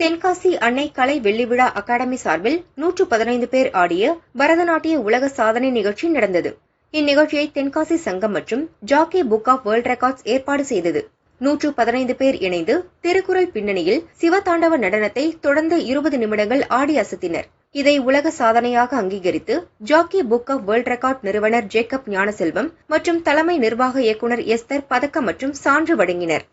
தென்காசி அன்னை கலை வெள்ளி விழா அகாடமி சார்பில் நூற்று பதினைந்து பேர் ஆடிய பரதநாட்டிய உலக சாதனை நிகழ்ச்சி நடந்தது. இந்நிகழ்ச்சியை தென்காசி சங்கம் மற்றும் Jockey Book of World Records ஏற்பாடு செய்தது. நூற்று பதினைந்து பேர் இணைந்து திருக்குறள் பின்னணியில் சிவதாண்டவ நடனத்தை தொடர்ந்து இருபது நிமிடங்கள் ஆடி அசத்தினர். இதை உலக சாதனையாக அங்கீகரித்து Jockey Book of World Record நிறுவனர் ஜேக்கப் ஞானசெல்வம் மற்றும் தலைமை நிர்வாக இயக்குநர் எஸ்தர் பதக்கம் மற்றும் சான்று வழங்கினர்.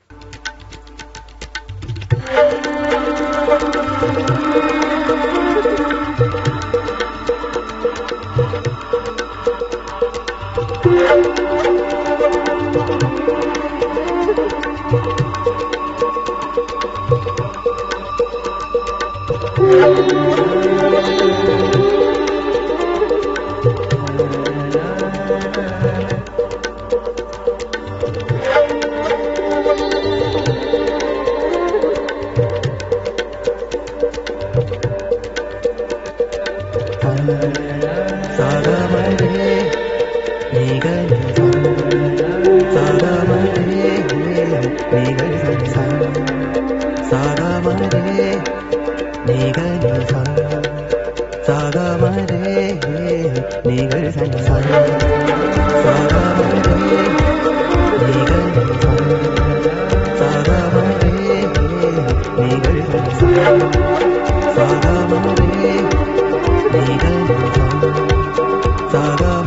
சாகமரே నీగని సా సాగమరే నీగని సా సాగమరే నీగని సా సాగమరే నీగని సా సాగమరే నీగని సా సాగమరే నీగని సా సాగమరే